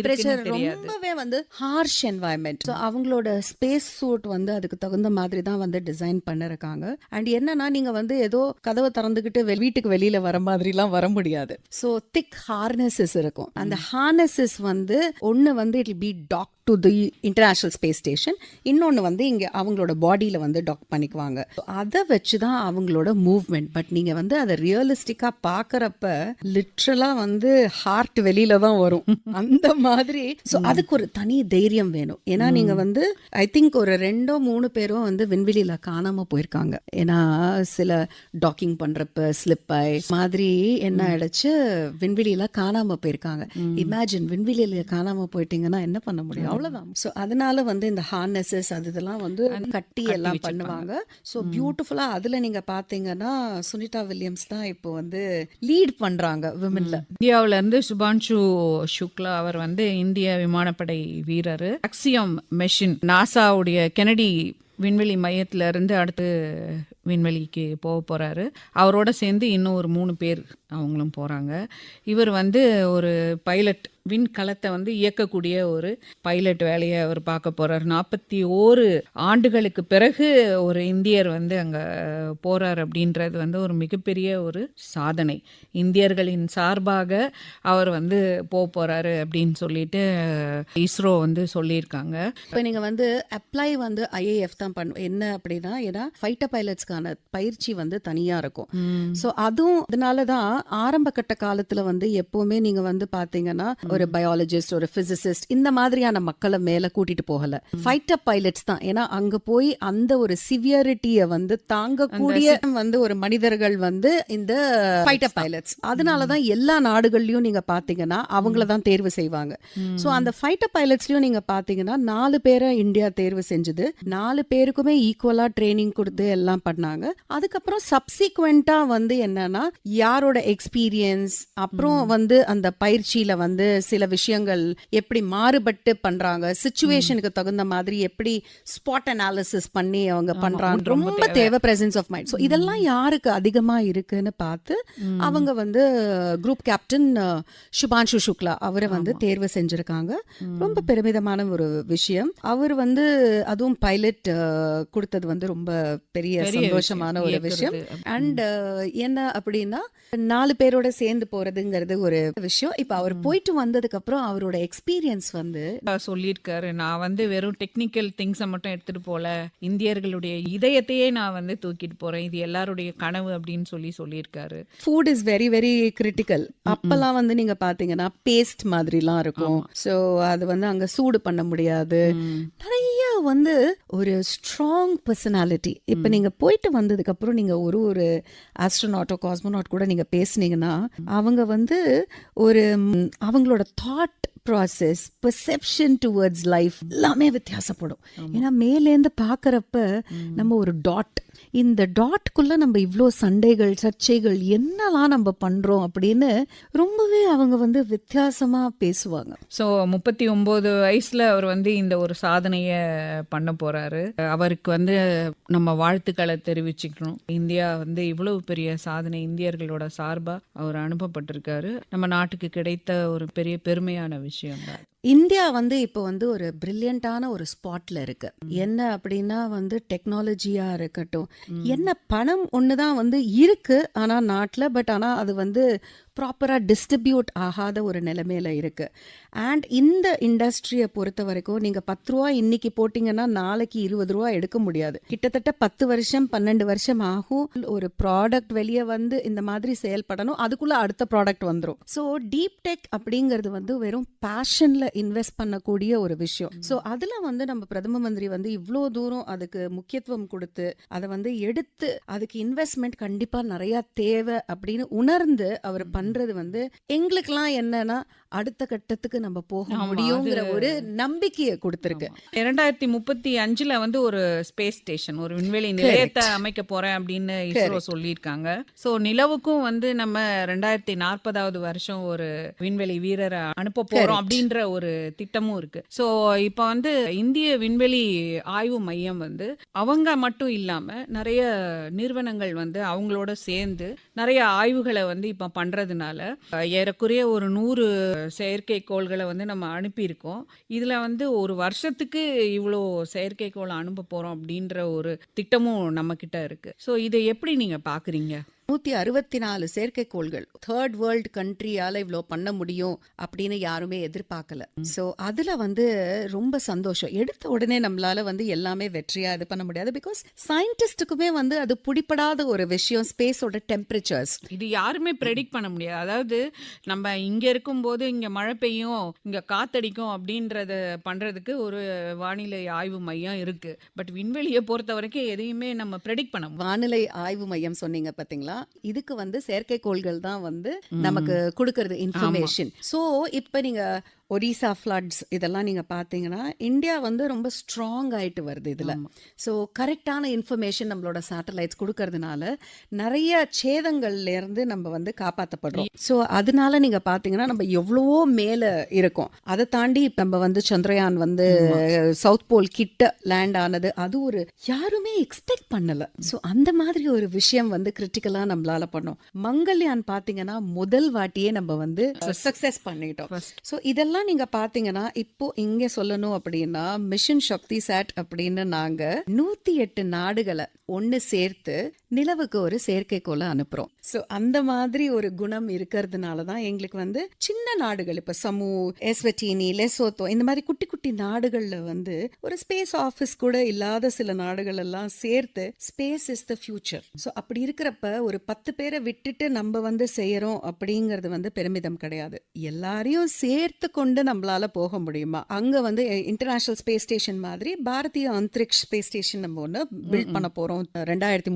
ரொம்பவே வந்து ஹார்ஷ் என்வாயன்மெண்ட் அவங்களோட ஸ்பேஸ் சூட் வந்து அதுக்கு தகுந்த மாதிரி தான் வந்து டிசைன் பண்ணிருக்காங்க. அண்ட் என்னன்னா நீங்க வந்து ஏதோ கதவை திறந்துக்கிட்டு வெ- வீட்டுக்கு வெளியில வர மாதிரிலாம் வர முடியாது. ஸோ திக் ஹார்னஸஸ் இருக்கும். அந்த ஹார்னஸஸ் வந்து ஒன்னு வந்து it be dock to the international space station இன்னொன்று வந்து இங்கே அவங்களோட பாடியில் வந்து டாக் பண்ணிக்குவாங்க. அதை வச்சு தான் அவங்களோட மூவ்மெண்ட் பட் நீங்கள் வந்து அதை ரியலிஸ்டிக்காக பார்க்குறப்ப லிட்ரலாக வந்து ஹார்ட் வெளியில தான் வரும். அந்த மாதிரி. ஸோ அதுக்கு ஒரு தனி தைரியம் வேணும். ஏன்னா நீங்கள் வந்து ஐ திங்க் ஒரு ரெண்டோ மூணு பேரும் வந்து விண்வெளியில் காணாமல் போயிருக்காங்க. ஏன்னா சில டாக்கிங் பண்ணுறப்ப ஸ்லிப் ஆய் மாதிரி என்ன ஆயிடுச்சு? விண்வெளியில காணாம போயிருக்காங்க. இமேஜின் விண்வெளியில காணாம போயிட்டீங்கன்னா என்ன பண்ண முடியும்? அவ்வளவுதான். ஸோ அதனால வந்து இந்த ஹார்னஸஸ் அது இதெல்லாம் வந்து கட்டி எல்லாம் பண்ணுவாங்க. ஸோ பியூட்டிஃபுல்லா அதுல நீங்க பாத்தீங்கன்னா சுனிதா வில்லியம்ஸ் தான் இப்போ வந்து லீட் பண்றாங்க விமன்ல இந்தியாவுல இருந்து சுபான்ஷு சுக்லா அவர் வந்து இந்திய விமானப்படை வீரர். அக்சியம் மெஷின் நாசாவுடைய கெனடி விண்வெளி மையத்திலேருந்து அடுத்து விண்வெளிக்கு போக போகிறாரு அவரோட சேர்ந்து இன்னும் ஒரு மூணு பேர் அவங்களும் போகிறாங்க இவர் வந்து ஒரு பைலட் விண்கலத்தை வந்து இயக்கக்கூடிய ஒரு பைலட் வேலையை அவர் பார்க்க போகிறார் நாற்பத்தி ஓரு ஆண்டுகளுக்கு பிறகு ஒரு இந்தியர் வந்து அங்கே போகிறார் அப்படின்றது வந்து ஒரு மிகப்பெரிய ஒரு சாதனை. இந்தியர்களின் சார்பாக அவர் வந்து போக போகிறாரு அப்படின்னு சொல்லிட்டு இஸ்ரோ வந்து சொல்லியிருக்காங்க. இப்போ நீங்கள் வந்து அப்ளை வந்து ஐஏஎஃப் தான் பண்ண என்ன அப்படின்னா ஏன்னா ஃபைட்டர் பைலட்ஸ்க்கான பயிற்சி வந்து தனியா இருக்கும். ஸோ அதுவும் அதனால தான் ஆரம்ப கட்ட காலத்துல வந்து எப்பவுமே நீங்க வந்து பாத்தீங்கன்னா ஒரு பயாலஜிஸ்ட் ஒரு பிசிசிஸ்ட் இந்த மாதிரியான மக்களை மேல கூட்டிட்டு போகல. ஃபைட்டர் பைலட்ஸ் தான். ஏன்னா அங்க போய் அந்த ஒரு சிவியரிட்டிய வந்து தாங்கக்கூடிய வந்து ஒரு மனிதர்கள் வந்து இந்த ஃபைட்டர் பைலட்ஸ் அதனால தான் எல்லா நாடுகள்லயும் நீங்க பாத்தீங்கன்னா அவங்கள தான் தேர்வு செய்வாங்க. ஸோ அந்த ஃபைட்டர் பைலட்ஸ்லயும் நீங்க பாத்தீங்கன்னா நாலு பேரை இந்தியா தேர்வு செஞ்சது. நாலு பேருக்குமே ஈக்குவலா ட்ரைனிங் கொடுத்து எல்லாம் பண்ணாங்க. அதுக்கப்புறம் சப்சிக்வெண்டா வந்து என்னன்னா யாரோட எக்ஸ்பீரியன்ஸ் அப்புறம் வந்து அந்த பயிற்சியில வந்து சில விஷயங்கள் எப்படி மாறுபட்டு பண்றாங்க சுச்சுவேஷனுக்கு தகுந்த மாதிரி எப்படி ஸ்பாட் அனாலிசிஸ் பண்ணி அவங்க பண்றாங்க. ரொம்ப தேவை. பிரசன்ஸ் ஆஃப் மைண்ட் ஸோ இதெல்லாம் யாருக்கு அதிகமா இருக்குன்னு பார்த்து அவங்க வந்து குரூப் கேப்டன் சுபான்ஷு சுக்லா அவரை வந்து தேர்வு செஞ்சிருக்காங்க. ரொம்ப பெருமிதமான ஒரு விஷயம். அவர் வந்து அதுவும் பைலட் கொடுத்தது வந்து ரொம்ப பெரிய சந்தோஷமான ஒரு விஷயம். அண்ட் என்ன அப்படின்னா நாலு பேரோட சேர்ந்து போறதுங்கிறது ஒரு விஷயம். இப்ப அவர் போயிட்டு வந்ததுக்கு அப்புறம் அவரோட எக்ஸ்பீரியன்ஸ் வந்து சொல்லியிருக்காரு. நான் வந்து வெறும் டெக்னிக்கல் திங்ஸை மட்டும் எடுத்துட்டு போல. இந்தியர்களுடைய இதயத்தையே நான் வந்து தூக்கிட்டு போறேன். இது எல்லாருடைய கனவு அப்படின்னு சொல்லி சொல்லியிருக்காரு. Food is very very critical அப்பெல்லாம் வந்து நீங்க பாத்தீங்கன்னா பேஸ்ட் மாதிரிலாம் இருக்கும். சோ அது வந்து அங்க சூடு பண்ண முடியாது. நிறைய வந்து ஒரு ஸ்ட்ராங் பர்சனாலிட்டி இப்ப நீங்க போயிட்டு வந்ததுக்கு அப்புறம் நீங்க ஒரு ஒரு ஆஸ்ட்ரோநாட்டோ காஸ்மோநாட் கூட நீங்க பேசுனீங்கன்னா அவங்க வந்து ஒரு அவங்களோட thought process perception towards life எல்லாமே வித்தியாசப்படும். ஏன்னா மேலேருந்து பார்க்கறப்ப நம்ம ஒரு டாட் இந்த டாட்குள்ளே நம்ம இவ்வளோ சண்டைகள் சர்ச்சைகள் என்னெல்லாம் நம்ம பண்ணுறோம் அப்படின்னு ரொம்பவே அவங்க வந்து வித்தியாசமாக பேசுவாங்க. ஸோ முப்பத்தி ஒம்பது வயசில் அவர் வந்து இந்த ஒரு சாதனையை பண்ண போறாரு. அவருக்கு வந்து நம்ம வாழ்த்துக்களை தெரிவிச்சுக்கணும். இந்தியா வந்து இவ்வளவு பெரிய சாதனை இந்தியர்களோட சார்பாக அவர் அனுப்பப்பட்டிருக்காரு. நம்ம நாட்டுக்கு கிடைத்த ஒரு பெரிய பெருமையான விஷயம் தான் இந்தியா வந்து இப்போ வந்து ஒரு பிரில்லியண்டான ஒரு ஸ்பாட்ல இருக்கு. என்ன அப்படின்னா வந்து டெக்னாலஜியா இருக்கட்டும். என்ன பணம் ஒண்ணுதான் வந்து இருக்கு ஆனா நாட்டுல பட் ஆனா அது வந்து ப்ராப்பரா டிஸ்ட்ரிபியூட் ஆகாத ஒரு நிலைமையில இருக்கு. அண்ட் இந்த இண்டஸ்ட்ரியை பொறுத்த வரைக்கும் நீங்க பத்து ரூபா இன்னைக்கு போட்டீங்கன்னா நாளைக்கு இருபது ரூபா எடுக்க முடியாது. கிட்டத்தட்ட பத்து வருஷம் பன்னெண்டு வருஷம் ஆகும். ஒரு ப்ராடக்ட் வெளியே வந்து இந்த மாதிரி செயல்படணும். அதுக்குள்ள அடுத்த ப்ராடக்ட் வந்துரும். ஸோ டீப் டெக் அப்படிங்கிறது வந்து வெறும் பேஷன்ல இன்வெஸ்ட் பண்ணக்கூடிய ஒரு விஷயம். ஸோ அதுல வந்து நம்ம பிரதம மந்திரி வந்து இவ்வளோ தூரம் அதுக்கு முக்கியத்துவம் கொடுத்து அதை வந்து எடுத்து அதுக்கு இன்வெஸ்ட்மெண்ட் கண்டிப்பா நிறைய தேவை அப்படின்னு உணர்ந்து அவர் பண்றது வந்து எங்களுக்கெல்லாம் என்னன்னா அடுத்த கட்டத்துக்கு நம்ம போக முடியுங்கிற ஒரு நம்பிக்கையை கொடுத்துருக்கு. இரண்டாயிரத்தி முப்பத்தி அஞ்சுல வந்து ஒரு ஸ்பேஸ் ஸ்டேஷன் ஒரு விண்வெளி நிலையத்தை அமைக்க போறேன் அப்படின்னு இஸ்ரோ சொல்லியிருக்காங்க. சோ நிலவுக்கும் வந்து நம்ம ரெண்டாயிரத்தி நாற்பதாவது வருஷம் ஒரு விண்வெளி வீரரை அனுப்ப போறோம் அப்படின்ற ஒரு திட்டமும் இருக்கு. சோ இப்ப வந்து இந்திய விண்வெளி ஆய்வு மையம் வந்து அவங்க மட்டும் இல்லாம நிறைய நிறுவனங்கள் வந்து அவங்களோட சேர்ந்து நிறைய ஆய்வுகளை வந்து இப்ப பண்றதுனால ஏறக்குறைய ஒரு நூறு செயற்கைக்கோள்களை வந்து நம்ம அனுப்பியிருக்கோம். இதுல வந்து ஒரு வருஷத்துக்கு இவ்வளோ செயற்கைக்கோள் அனுப்ப போகிறோம் அப்படின்ற ஒரு திட்டமும் நம்ம கிட்ட இருக்கு. ஸோ இதை எப்படி நீங்க பார்க்குறீங்க? நூத்தி அறுபத்தி நாலு செயற்கைக்கோள்கள். தேர்ட் வேர்ல்டு கண்ட்ரியால இவ்வளோ பண்ண முடியும் அப்படின்னு யாருமே எதிர்பார்க்கல. ஸோ அதுல வந்து ரொம்ப சந்தோஷம். எடுத்த உடனே நம்மளால வந்து எல்லாமே வெற்றியா இது பண்ண முடியாது. பிகாஸ் சயின்டிஸ்டுக்குமே வந்து அது பிடிப்படாத ஒரு விஷயம் ஸ்பேஸோட டெம்பரேச்சர்ஸ் இது யாருமே ப்ரெடிக்ட் பண்ண முடியாது. அதாவது நம்ம இங்க இருக்கும்போது இங்க மழை பெய்யும் இங்க காத்தடிக்கும் அப்படின்றத பண்றதுக்கு ஒரு வானிலை ஆய்வு மையம் இருக்கு. பட் விண்வெளியை பொறுத்த வரைக்கும் எதையுமே நம்ம ப்ரெடிக்ட் பண்ண வானிலை ஆய்வு மையம் சொன்னீங்க பாத்தீங்களா? இதுக்கு வந்து செயற்கைக்கோள்கள் தான் வந்து நமக்கு கொடுக்கறது இன்ஃபர்மேஷன் சோ இப்ப நீங்க ஒரிசா ஃப்ளட்ஸ் இதெல்லாம் நீங்க பாத்தீங்கன்னா இந்தியா வந்து ரொம்ப ஸ்ட்ராங் ஆயிட்டு வருது இதுல. ஸோ கரெக்டான இன்ஃபர்மேஷன் நம்மளோட சேட்டலைட்ஸ் கொடுக்கறதுனால நிறைய சேதங்கள்ல இருந்து நம்ம வந்து காப்பாற்றப்படுறோம் ஸோ அதனால நீங்க பாத்தீங்கன்னா நம்ம எவ்வளவோ மேல இருக்கோம். அதை தாண்டி நம்ம வந்து சந்திரயான் வந்து சவுத் போல் கிட்ட லேண்ட் ஆனது அது ஒரு யாருமே எக்ஸ்பெக்ட் பண்ணல. ஸோ அந்த மாதிரி ஒரு விஷயம் வந்து கிரிட்டிக்கலா நம்மளால பண்ணோம். மங்கள்யான் பாத்தீங்கன்னா முதல் வாட்டியே நம்ம வந்து சக்சஸ் பண்ணிட்டோம். ஸோ இதெல்லாம் நீங்க பாத்தீங்கன்னா இப்போ இங்க சொல்லணும் அப்படின்னா மிஷன் சக்தி சாட் அப்படின்னு நாங்க நூத்தி எட்டு நாடுகளை ஒன்னு சேர்த்து நிலவுக்கு ஒரு செயற்கைக்கோளை அனுப்புறோம். ஸோ அந்த மாதிரி ஒரு குணம் இருக்கிறதுனால தான் எங்களுக்கு வந்து சின்ன நாடுகள் இப்ப சமூ எஸ்வட்டினி லெசோத்தோ இந்த மாதிரி குட்டி குட்டி நாடுகள்ல வந்து ஒரு ஸ்பேஸ் ஆஃபீஸ் கூட இல்லாத சில நாடுகள் எல்லாம் சேர்த்து space is the future. So அப்படி இருக்கிறப்ப ஒரு பத்து பேரை விட்டுட்டு நம்ம வந்து செய்யறோம் அப்படிங்கிறது வந்து பெருமிதம் கிடையாது. எல்லாரையும் சேர்த்து கொண்டு நம்மளால போக முடியுமா? அங்க வந்து இன்டர்நேஷனல் ஸ்பேஸ் ஸ்டேஷன் மாதிரி பாரதிய அந்தரிக்ஷ் ஸ்பேஸ் ஸ்டேஷன் நம்ம ஒன்று பில்ட் பண்ண போறோம். ரெண்டாயிரத்தி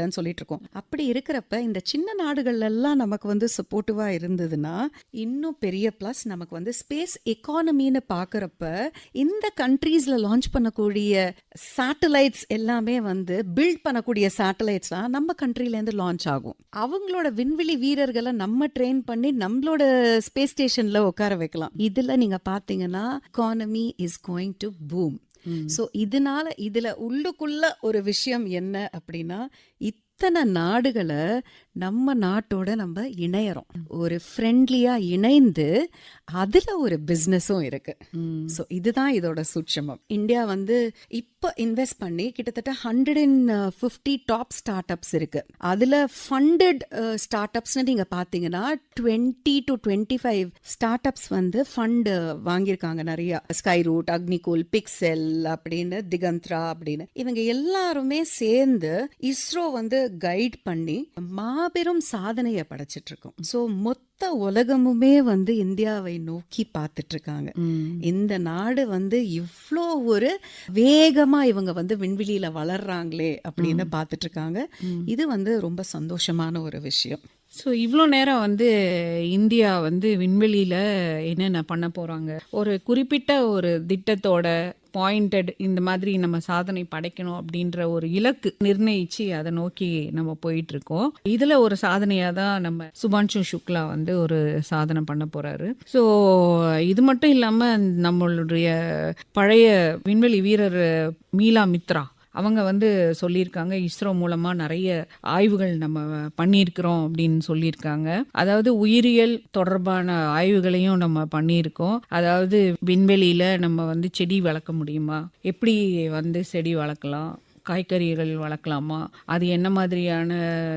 முப்பத்தஞ்சுலன்னு சொல்லிட்டு இருக்கோம் அப்படி இருக்கிறப்ப இந்த சின்ன நாடுகள் எல்லாம் நமக்கு வந்து சப்போர்ட்டிவா இருந்ததுன்னா இன்னும் பெரிய பிளஸ் நமக்கு வந்து ஸ்பேஸ் எக்கானமின்னு பாக்குறப்ப இந்த கண்ட்ரீஸ்ல லான்ச் பண்ணக்கூடிய சேட்டலைட்ஸ் எல்லாமே வந்து பில்ட் பண்ணக்கூடிய சேட்டலைட்ஸ்லாம் நம்ம கண்ட்ரில இருந்து லான்ச் ஆகும். அவங்களோட விண்வெளி வீரர்களை நம்ம ட்ரெயின் பண்ணி நம்மளோட ஸ்பேஸ் ஸ்டேஷன்ல உட்கார வைக்கலாம். இதுல நீங்க பாத்தீங்கன்னா economy is going to boom so இதனால இதுல உள்ளுக்குள்ள ஒரு விஷயம் என்ன அப்படின்னா இத்தனை நாடுகளை நம்ம நாட்டோட நம்ம இணையறோம். ஒரு ஃப்ரெண்ட்லியா இணைந்து அதுல ஒரு பிசினஸும் இருக்கு. ஸோ இதுதான் இதோட சூட்சமம். இந்தியா வந்து இப்போ இன்வெஸ்ட் பண்ணி கிட்டத்தட்ட hundred and fifty top startups இருக்கு. அதுல ஃபண்டட் ஸ்டார்ட் அப்ஸ்னு நீங்க பாத்தீங்கன்னா twenty to twenty five startups வந்து ஃபண்ட் வாங்கியிருக்காங்க நிறைய. ஸ்கை ரூட் அக்னிகோல் பிக்செல் அப்படின்னு திகந்த்ரா அப்படின்னு. இவங்க எல்லாருமே சேர்ந்து இஸ்ரோ வந்து கைட் பண்ணி மாபெரும் சாதனையை படைச்சிட்டு இருக்கோம் ஸோ மொத்த உலகமுமே வந்து இந்தியாவை நோக்கி பார்த்துட்டு இருக்காங்க இந்த நாடு வந்து இவ்வளோ ஒரு வேகமா இவங்க வந்து விண்வெளியில வளர்றாங்களே அப்படின்னு பார்த்துட்டு இருக்காங்க இது வந்து ரொம்ப சந்தோஷமான ஒரு விஷயம். ஸோ இவ்வளோ நேரம் வந்து இந்தியா வந்து விண்வெளியில் என்னென்ன பண்ண போகிறாங்க ஒரு குறிப்பிட்ட ஒரு திட்டத்தோட பாயிண்டட் இந்த மாதிரி நம்ம சாதனை படைக்கணும் அப்படின்ற ஒரு இலக்கு நிர்ணயிச்சு அதை நோக்கி நம்ம போயிட்டு இருக்கோம் இதுல ஒரு சாதனையா தான் நம்ம சுபான்ஷு சுக்லா வந்து ஒரு சாதனை பண்ண போறாரு. ஸோ இது மட்டும் இல்லாம நம்மளுடைய பழைய விண்வெளி வீரர் மீலா மித்ரா அவங்க வந்து சொல்லியிருக்காங்க இஸ்ரோ மூலமாக நிறைய ஆய்வுகள் நம்ம பண்ணியிருக்கிறோம் அப்படின்னு சொல்லியிருக்காங்க. அதாவது உயிரியல் தொடர்பான ஆய்வுகளையும் நம்ம பண்ணியிருக்கோம். அதாவது விண்வெளியில் நம்ம வந்து செடி வளர்க்க முடியுமா? எப்படி வந்து செடி வளர்க்கலாம்? காய்கறிகள் வளர்க்கலாமா? அது என்ன மாதிரியான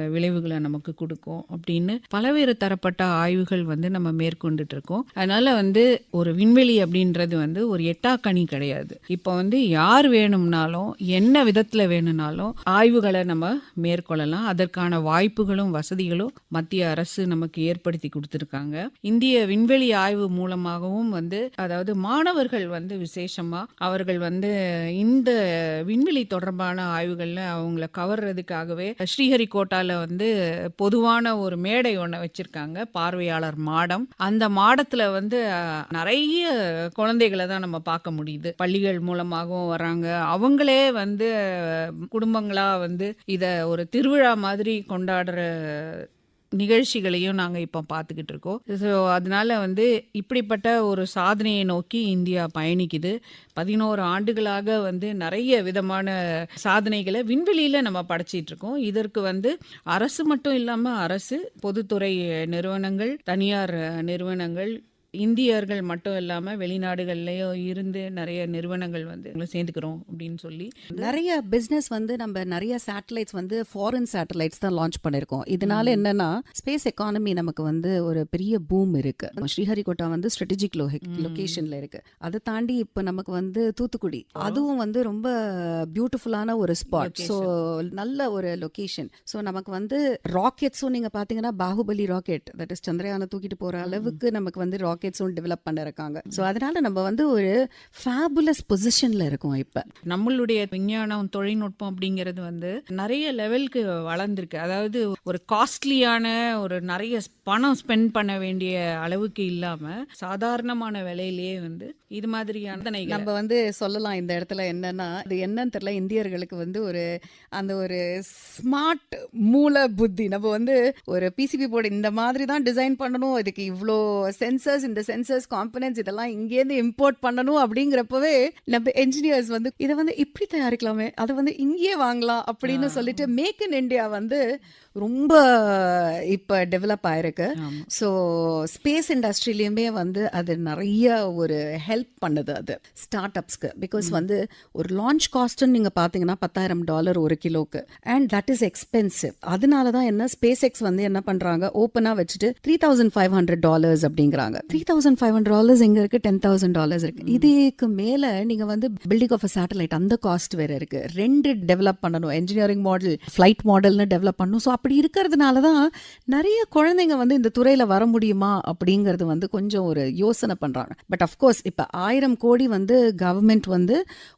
விளைவுகளை நமக்கு கொடுக்கும்? அப்படின்னு பலவேறு தரப்பட்ட ஆய்வுகள் வந்து நம்ம மேற்கொண்டுட்டு இருக்கோம். அதனால வந்து ஒரு விண்வெளி அப்படின்றது வந்து ஒரு எட்டாக்கணி கிடையாது. இப்போ வந்து யார் வேணும்னாலும் என்ன விதத்தில் வேணும்னாலும் ஆய்வுகளை நம்ம மேற்கொள்ளலாம். அதற்கான வாய்ப்புகளும் வசதிகளும் மத்திய அரசு நமக்கு ஏற்படுத்தி கொடுத்துருக்காங்க. இந்திய விண்வெளி ஆய்வு மூலமாகவும் வந்து அதாவது மாணவர்கள் வந்து விசேஷமாக அவர்கள் வந்து இந்த விண்வெளி தொடர்பான ஆய்வுகளில் அவங்கள கவர்றதுக்காகவே ஸ்ரீஹரிகோட்டாவில் வந்து பொதுவான ஒரு மேடை ஒன்று வச்சுருக்காங்க பார்வையாளர் மாடம். அந்த மாடத்தில் வந்து நிறைய குழந்தைகளை தான் நம்ம பார்க்க முடியுது. பள்ளிகள் மூலமாகவும் வராங்க அவங்களே வந்து குடும்பங்களாக வந்து இதை ஒரு திருவிழா மாதிரி கொண்டாடுற நிகழ்ச்சிகளையும் நாங்கள் இப்போ பார்த்துக்கிட்டு இருக்கோம். ஸோ அதனால் வந்து இப்படிப்பட்ட ஒரு சாதனையை நோக்கி இந்தியா பயணிக்குது. பதினோரு ஆண்டுகளாக வந்து நிறைய விதமான சாதனைகளை விண்வெளியில் நம்ம படைச்சிட்டு இருக்கோம். இதற்கு வந்து அரசு மட்டும் இல்லாமல் அரசு பொதுத்துறை நிறுவனங்கள் தனியார் நிறுவனங்கள் இந்தியர்கள் மட்டும் இல்லாமல் வெளிநாடுகள்லேயும் இருந்து நிறைய நிறுவனங்கள் வந்து சேர்ந்துக்கிறோம் அப்படின்னு சொல்லி. நிறைய பிசினஸ் வந்து நம்ம நிறைய சேட்டலைட்ஸ் வந்து ஃபாரின் சேட்டலைட்ஸ் தான் லான்ச் பண்ணிருக்கோம் இதனால என்னன்னா ஸ்பேஸ் எக்கானமி நமக்கு வந்து ஒரு பெரிய பூம் இருக்கு. ஸ்ரீஹரிகோட்டா வந்து ஸ்ட்ராட்டஜிக் லொகேஷன்ல இருக்கு. அதை தாண்டி இப்ப நமக்கு வந்து தூத்துக்குடி அதுவும் வந்து ரொம்ப பியூட்டிஃபுல்லான ஒரு ஸ்பாட் ஸோ நல்ல ஒரு லொகேஷன் ஸோ நமக்கு வந்து ராக்கெட்ஸும் நீங்க பாத்தீங்கன்னா பாகுபலி ராக்கெட் தட் இஸ் சந்திரயானை தூக்கிட்டு போற அளவுக்கு நமக்கு வந்து ராக்கெட்ஸும் டெவலப் பண்ணிருக்காங்க. ஸோ அதனால நம்ம வந்து ஒரு ஃபேபுலஸ் பொசிஷன்ல இருக்கோம் இப்ப. நம்மளுடைய விஞ்ஞானம் தொழில்நுட்பம் அப்படிங்கிறது வந்து நிறைய லெவலுக்கு வளர்ந்துருக்கு. அதாவது ஒரு காஸ்ட்லியான ஒரு நிறைய பணம் ஸ்பெண்ட் பண்ண வேண்டிய அளவுக்கு இல்லாம சாதாரணமான விலையிலேயே வந்து இது மாதிரியான நம்ம வந்து சொல்லலாம் இந்த இடத்துல என்னன்னா அது என்னன்னு தெரியல. இந்தியர்களுக்கு வந்து ஒரு அந்த ஒரு ஸ்மார்ட் மூல புத்தி. நம்ம வந்து ஒரு பிசிபி போர்டு இந்த மாதிரி தான் டிசைன் பண்ணணும். இதுக்கு இவ்வளோ சென்சர்ஸ் இந்த சென்சர்ஸ் காம்பனன்ஸ் இதெல்லாம் இங்கேருந்து இம்போர்ட் பண்ணணும் அப்படிங்கிறப்பவே நம்ம என்ஜினியர்ஸ் வந்து இதை வந்து இப்படி தயாரிக்கலாமே அதை வந்து இங்கேயே வாங்கலாம் அப்படின்னு சொல்லிட்டு மேக் இன் இந்தியா வந்து ரொம்ப இப்போ டெவலப் ஆயிருக்கு. ஸோ ஸ்பேஸ் இண்டஸ்ட்ரியிலையுமே வந்து அது நிறைய ஒரு ஹெல்ப் பண்ணுது அது. ஸ்டார்ட் அப்ஸ்க்கு பிகாஸ் வந்து ஒரு லான்ச் காஸ்ட்னு நீங்கள் பார்த்தீங்கன்னா பத்தாயிரம் டாலர் ஒரு கிலோக்கு. அண்ட் தட் இஸ் எக்ஸ்பென்சிவ் அதனால தான் என்ன ஸ்பேஸ் எக்ஸ் வந்து என்ன பண்ணுறாங்க ஓப்பனாக வச்சுட்டு three thousand five hundred dollars அப்படிங்கிறாங்க. Three thousand five hundred dollars எங்கே இருக்கு டென் தௌசண்ட் டாலர்ஸ் இருக்கு. இதுக்கு மேலே நீங்கள் வந்து பில்டிங் ஆஃப் அ சேட்டலைட் அந்த காஸ்ட் வேற இருக்கு. ரெண்டு டெவலப் பண்ணணும். என்ஜினியரிங் மாடல் ஃப்ளைட் மாடல்னு டெவலப் பண்ணணும். ஸோ அப்படி இருக்கிறதுனால தான் நிறைய குழந்தைங்க வந்து இந்த துறையில வர முடியுமா அப்படிங்கிறது வந்து கொஞ்சம் ஒரு யோசனை பண்றாங்க. பட் அஃப்கோர்ஸ் இப்போ ஆயிரம் கோடி வந்து கவர்மெண்ட் வந்து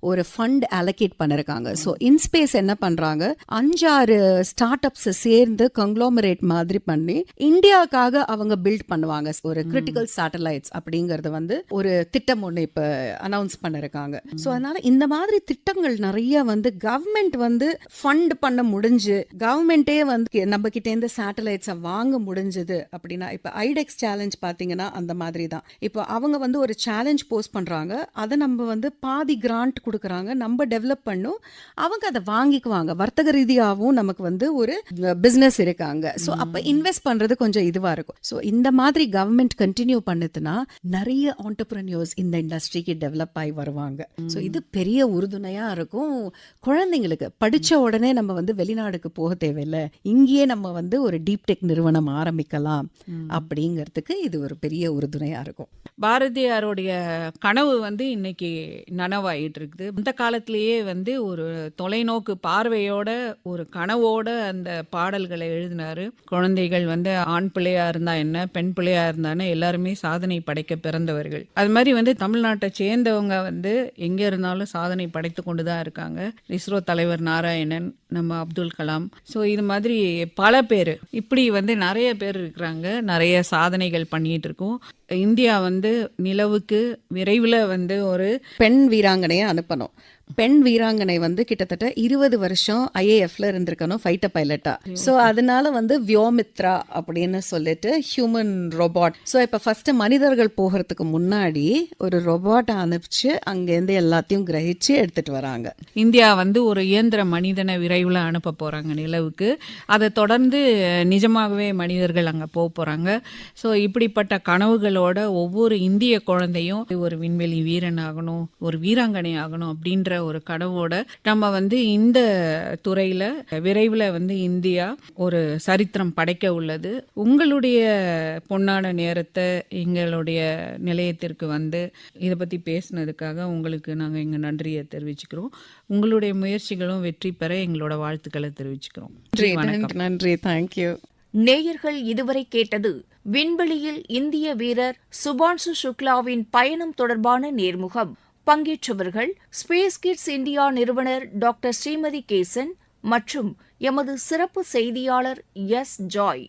ஒரு ஃபண்ட் அலோகேட் பண்ணிருக்காங்க. ஸோ இன்ஸ்பேஸ் என்ன பண்றாங்க? அஞ்சாறு ஸ்டார்ட் அப்ஸ் சேர்ந்து கங்க்ளோமரேட் மாதிரி பண்ணி இந்தியாவுக்காக அவங்க பில்ட் பண்ணுவாங்க. ஒரு கிரிட்டிக்கல் சேட்டலைட்ஸ் அப்படிங்கறது வந்து ஒரு திட்டம் ஒன்று இப்போ அனௌன்ஸ் பண்ணிருக்காங்க. ஸோ அதனால இந்த மாதிரி திட்டங்கள் நிறைய வந்து கவர்மெண்ட் வந்து ஃபண்ட் பண்ண முடிஞ்சு கவர்மெண்ட்டே வந்து கி- நம்ம கிட்ட இருந்து சேட்டலைட்ஸை வாங்க முடிஞ்சது அப்படின்னா இப்போ ஐடெக்ஸ் சேலஞ்ச் பார்த்தீங்கன்னா அந்த மாதிரி தான் இப்போ அவங்க வந்து ஒரு சேலஞ்ச் போஸ்ட் பண்றாங்க அதை நம்ம வந்து பாதி கிராண்ட் கொடுக்குறாங்க நம்ம டெவலப் பண்ணும் அவங்க அதை வாங்கிக்குவாங்க. வர்த்தக ரீதியாகவும் நமக்கு வந்து ஒரு பிஸ்னஸ் இருக்காங்க. ஸோ அப்போ இன்வெஸ்ட் பண்றது கொஞ்சம் இதுவா இருக்கும். ஸோ இந்த மாதிரி கவர்மெண்ட் கண்டினியூ பண்ணுதுன்னா நிறைய ஆண்டர்பிரனியர்ஸ் இந்த இண்டஸ்ட்ரிக்கு டெவலப் ஆகி வருவாங்க. ஸோ இது பெரிய உறுதுணையா இருக்கும் குழந்தைங்களுக்கு. படிச்ச உடனே நம்ம வந்து வெளிநாடுக்கு போக தேவையில்லை. இங்கேயே நம்ம வந்து ஒரு டீப் டெக் நிறுவனம் ஆரம்பிக்கலாம் அப்படிங்கிறதுக்கு இது ஒரு பெரிய உறுதுணையா இருக்கும். பாரதியாருடைய கனவு வந்து இன்னைக்கு நனவாயிட்டு இருக்குது அந்த காலத்திலேயே வந்து ஒரு தொலைநோக்கு பார்வையோட ஒரு கனவோட அந்த பாடல்களை எழுதினாரு. குழந்தைகள் வந்து ஆண் பிள்ளையா இருந்தா என்ன பெண் பிள்ளையா இருந்தானே எல்லாருமே சாதனை படைக்க பிறந்தவர்கள். அது மாதிரி வந்து தமிழ்நாட்டை சேர்ந்தவங்க வந்து எங்க இருந்தாலும் சாதனை படைத்து கொண்டு தான் இருக்காங்க. இஸ்ரோ தலைவர் நாராயணன் நம்ம அப்துல் கலாம். ஸோ இது மாதிரி பல பேர். இப்படி வந்து நிறைய பேர் இருக்கிறாங்க. நிறைய சாதனைகள் பண்ணிட்டு இருக்கோம். இந்தியா வந்து நிலவுக்கு விரைவில் வந்து ஒரு பெண் வீராங்கனையை அனுப்பணும். பெண் வீராங்கனை வந்து கிட்டத்தட்ட இருபது வருஷம் ஐஏஎஃப்ல இருந்திருக்கணும் ஃபைட்டர் பைலட்டா ஸோ அதனால வந்து வியோமித்ரா அப்படின்னு சொல்லிட்டு ஹியூமன் ரோபாட் ஸோ இப்போ ஃபர்ஸ்ட் மனிதர்கள் போகிறதுக்கு முன்னாடி ஒரு ரொபாட்டை அனுப்பிச்சு அங்கேருந்து எல்லாத்தையும் கிரகிச்சு எடுத்துட்டு வராங்க. இந்தியா வந்து ஒரு இயந்திர மனிதனை விரைவில் அனுப்ப போறாங்க நிலவுக்கு. அதை தொடர்ந்து நிஜமாகவே மனிதர்கள் அங்கே போக போறாங்க. ஸோ இப்படிப்பட்ட கனவுகளோட ஒவ்வொரு இந்திய குழந்தையும் ஒரு விண்வெளி வீரன் ஆகணும் ஒரு வீராங்கனை ஆகணும் அப்படின்ற ஒரு கனவோட நம்ம வந்து இந்த துறையில விரைவில் வந்து இந்தியா ஒரு சரித்திரம் படைக்க உள்ளது. உங்களுடைய பொன்னான நேரத்தை எங்களுடைய நிலையத்திற்கு வந்து இதை பற்றி பேசுனதுக்காக உங்களுக்கு நாங்கள் எங்கள் நன்றியை தெரிவிச்சுக்கிறோம். உங்களுடைய முயற்சிகளும் வெற்றி பெற எங்களோட வாழ்த்துக்களை தெரிவிச்சுக்கிறோம். நன்றி தேங்க்யூ நேயர்கள் இதுவரை கேட்டது விண்வெளியில் இந்திய வீரர் சுபான்சு சுக்லாவின் பயணம் தொடர்பான நேர்முகம். பங்கேற்றவர்கள் ஸ்பேஸ் கிட்ஸ் இந்தியா நிறுவனர் டாக்டர் ஸ்ரீமதி கேசன் மற்றும் எமது சிறப்பு செய்தியாளர் எஸ் ஜாய்.